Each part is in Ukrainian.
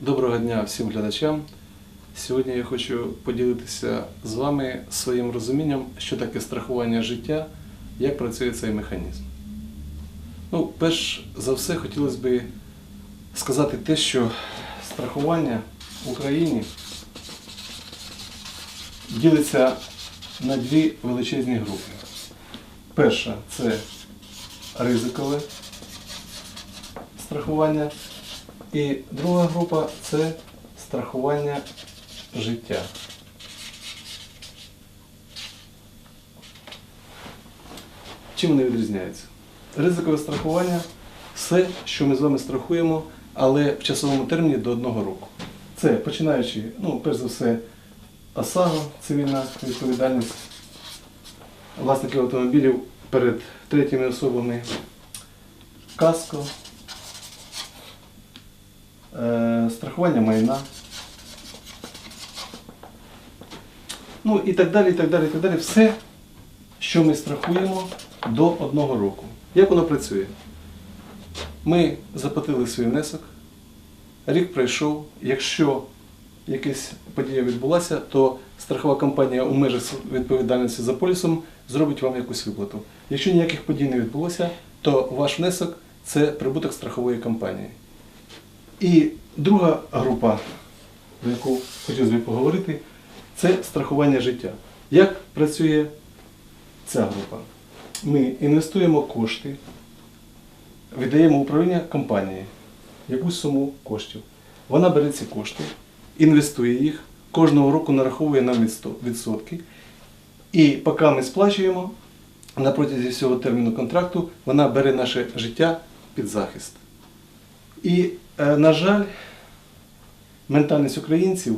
Доброго дня всім глядачам. Сьогодні я хочу поділитися з вами своїм розумінням, що таке страхування життя, як працює цей механізм. Ну, перш за все, хотілося б сказати те, що страхування в Україні ділиться на дві величезні групи. Перша це ризикове страхування. І друга група це страхування життя. Чим вони відрізняються? Ризикове страхування все, що ми з вами страхуємо, але в часовому терміні до одного року. Це починаючи, ну, перш за все, ОСАГО, цивільна відповідальність власників автомобілів перед третіми особами, каско, страхування майна. Ну і так далі, і так далі, і так далі. Все, що ми страхуємо до одного року. Як воно працює? Ми заплатили свій внесок, рік пройшов. Якщо якась подія відбулася, то страхова компанія у межах відповідальності за полісом зробить вам якусь виплату. Якщо ніяких подій не відбулося, то ваш внесок це прибуток страхової компанії. І друга група, про яку хотілося б поговорити, це страхування життя. Як працює ця група? Ми інвестуємо кошти, віддаємо управління компанії якусь суму коштів. Вона бере ці кошти, інвестує їх, кожного року нараховує нам відсотки. І поки ми сплачуємо, на протязі всього терміну контракту вона бере наше життя під захист. І, е, на жаль, ментальність українців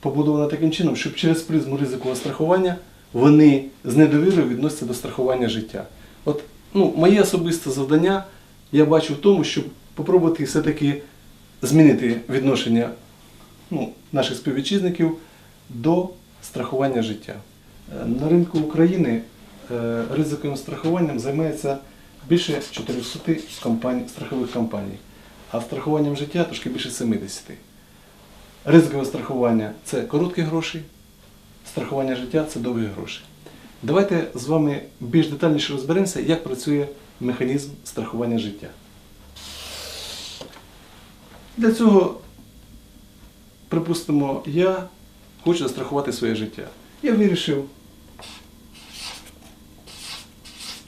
побудована таким чином, щоб через призму ризикового страхування вони з недовірою відносяться до страхування життя. От ну, моє особисте завдання я бачу в тому, щоб спробувати все-таки змінити відношення ну, наших співвітчизників до страхування життя. Е, На ринку України е, ризиковим страхуванням займається більше 400 компаній, страхових компаній, а страхуванням життя трошки більше 70. Ризикове страхування це короткі гроші, страхування життя це довгі гроші. Давайте з вами більш детальніше розберемося, як працює механізм страхування життя. Для цього, припустимо, я хочу застрахувати своє життя. Я вирішив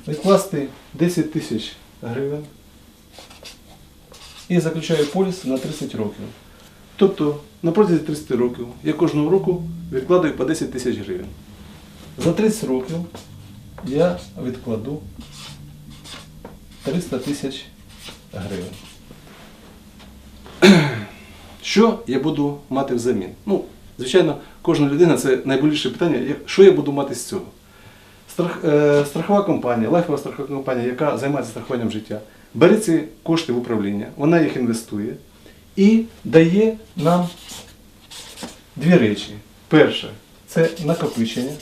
відкласти 10 тисяч гривень і заключаю поліс на 30 років. Тобто на протязі 30 років я кожного року відкладаю по 10 тисяч гривень. За 30 років я відкладу 300 тисяч гривень. Що я буду мати взамін? Ну, звичайно, кожна людина це найболіше питання, що я буду мати з цього. Страх, е, страхова компанія, лайфова страхова компанія, яка займається страхуванням життя, бере ці кошти в управління, вона їх інвестує і дає нам дві речі. Перше це накопичення.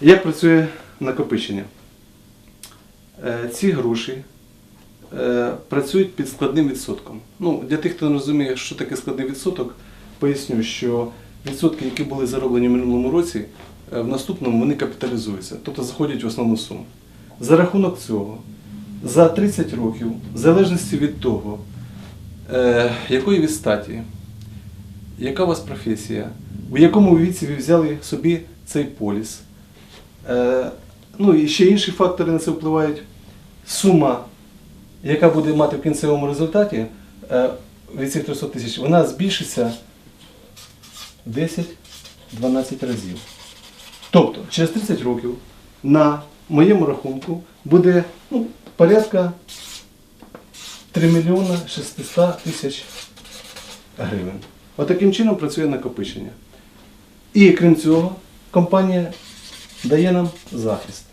Як працює накопичення? Е, Ці гроші е, працюють під складним відсотком. Ну, для тих, хто не розуміє, що таке складний відсоток, поясню, що відсотки, які були зароблені в минулому році, в наступному вони капіталізуються, тобто заходять в основну суму. За рахунок цього, за 30 років, в залежності від того, е, якої ви статі, яка у вас професія, у якому віці ви взяли собі цей поліс, е, ну і ще інші фактори на це впливають. Сума, яка буде мати в кінцевому результаті е, від цих 300 тисяч, вона збільшиться 10-12 разів. Тобто, через 30 років на моєму рахунку буде ну, порядка 3 мільйони 600 тисяч гривень. Отаким чином працює накопичення. І крім цього, компанія дає нам захист.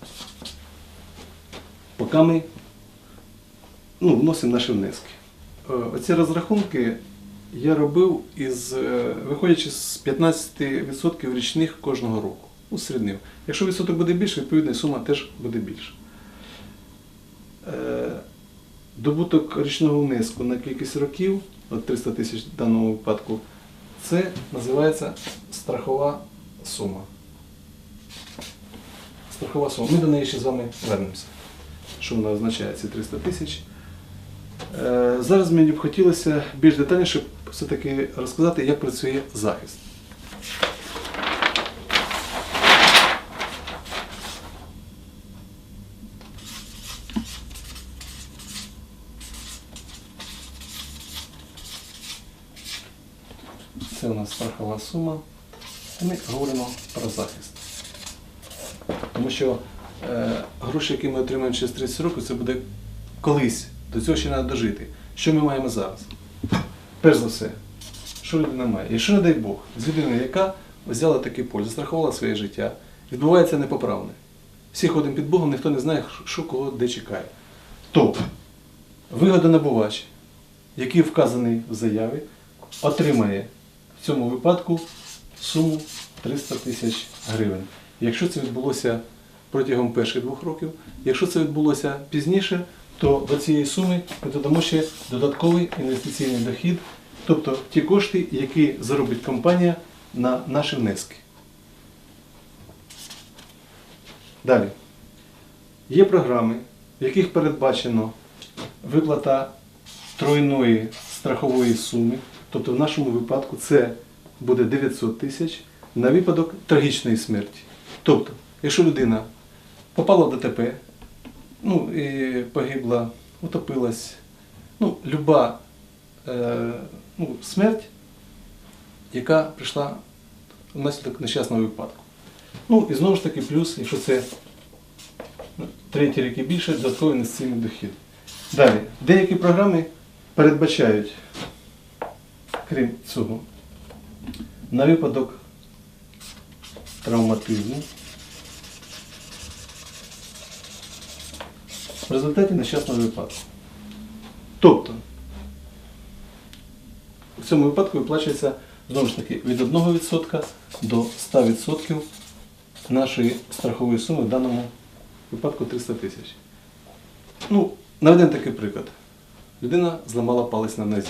Поки ми ну, вносимо наші внески. Е, Оці розрахунки я робив із, е, виходячи з 15% річних кожного року. Усереднив. Якщо відсоток буде більше, відповідно сума теж буде більша. Е, добуток річного внеску на кількість років, от 300 тисяч в даному випадку, це називається страхова сума. Страхова сума. Ми до неї ще з вами вернемося. Що вона означає, ці 300 тисяч. Е, Зараз мені б хотілося більш детальніше все-таки розказати, як працює захист. Це у сума. І ми говоримо про захист. Тому що е, гроші, які ми отримаємо через 30 років, це буде колись. До цього ще треба дожити. Що ми маємо зараз? Перш за все, що людина має? Якщо, не дай Бог, з людиною, яка взяла такий поль, застрахувала своє життя, відбувається непоправне. Всі ходимо під Богом, ніхто не знає, що кого де чекає. То вигодонабувач, який вказаний в заяві, отримає в цьому випадку суму 300 тисяч гривень. Якщо це відбулося протягом перших двох років, якщо це відбулося пізніше, то до цієї суми ми додамо ще додатковий інвестиційний дохід, тобто ті кошти, які заробить компанія на наші внески. Далі. Є програми, в яких передбачено виплата тройної страхової суми, тобто в нашому випадку це буде 900 тисяч на випадок трагічної смерті. Тобто, якщо людина попала в ДТП, ну і погибла, утопилась, ну, люба е, ну, смерть, яка прийшла внаслідок нещасного випадку. Ну і знову ж таки, плюс, якщо це ну, третій рік і більше, додатковий інвестиційний дохід. Далі, деякі програми передбачають, крім цього, на випадок травматизму. В результаті нещасного випадку. Тобто, в цьому випадку виплачується знову ж таки від 1% до 100% нашої страхової суми, в даному випадку 300 тисяч. Ну, наведемо такий приклад. Людина зламала палець на нозі.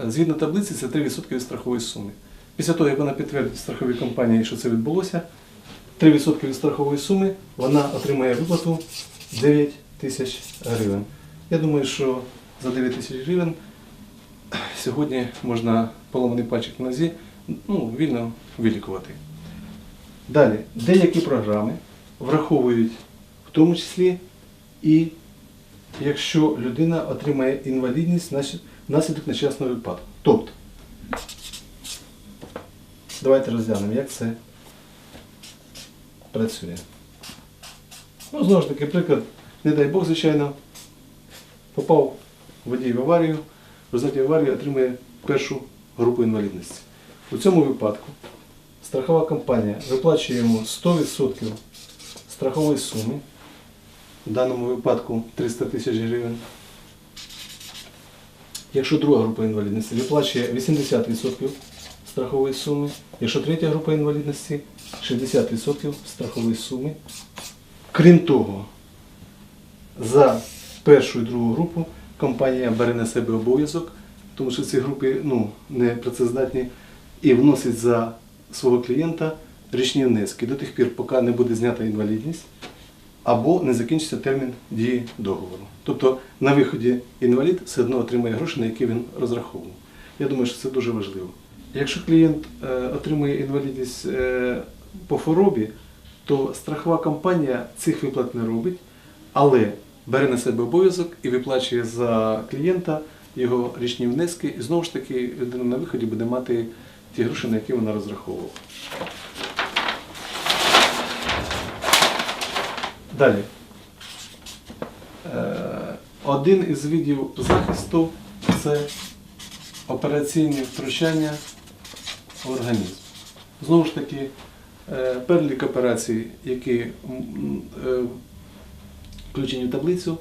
Згідно таблиці, це 3% від страхової суми. Після того, як вона підтвердить страховій компанії, що це відбулося, 3% від страхової суми вона отримає виплату 9 тисяч гривень. Я думаю, що за 9 тисяч гривень сьогодні можна поломаний пальчик на нозі ну, вільно вилікувати. Далі, деякі програми враховують в тому числі і якщо людина отримає інвалідність внаслід- внаслідок нещасного випадку. Тобто, давайте розглянемо, як це працює. Ну, знову ж таки, приклад, не дай Бог, звичайно, попав водій в аварію, в результаті аварії отримує першу групу інвалідності. У цьому випадку страхова компанія виплачує йому 100% страхової суми, в даному випадку 300 тисяч гривень. Якщо друга група інвалідності виплачує 80% страхової суми, якщо третя група інвалідності 60% страхової суми. Крім того, за першу і другу групу компанія бере на себе обов'язок, тому що ці групи ну, не працездатні, і вносить за свого клієнта річні внески до тих пір, поки не буде знята інвалідність або не закінчиться термін дії договору. Тобто на виході інвалід все одно отримає гроші, на які він розраховував. Я думаю, що це дуже важливо. Якщо клієнт е, отримує інвалідність е, по хворобі, то страхова компанія цих виплат не робить, але бере на себе обов'язок і виплачує за клієнта його річні внески, і знову ж таки людина на виході буде мати ті гроші, на які вона розраховувала. Далі. Е, Один із видів захисту це операційні втручання в організм. Знову ж таки, е, перелік операцій, які е, включені в таблицю,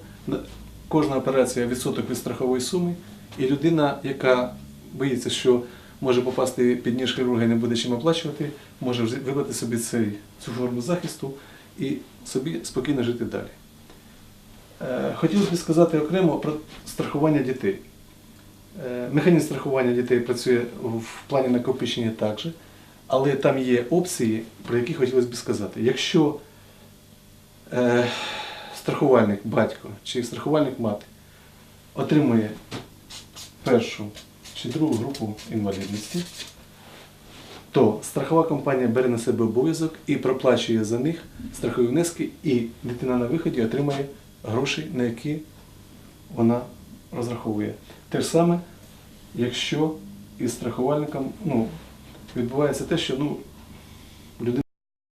кожна операція відсоток від страхової суми, і людина, яка боїться, що може попасти під ніж хірурга і не буде чим оплачувати, може вибрати собі цей, цю форму захисту і собі спокійно жити далі. Е, Хотілося б сказати окремо про страхування дітей. Е, Механізм страхування дітей працює в плані накопичення також, але там є опції, про які хотілося б сказати. Якщо е, страхувальник батько чи страхувальник мати отримує першу чи другу групу інвалідності, то страхова компанія бере на себе обов'язок і проплачує за них страхові внески, і дитина на виході отримає гроші, на які вона розраховує. Те ж саме, якщо із страхувальником ну, відбувається те, що ну,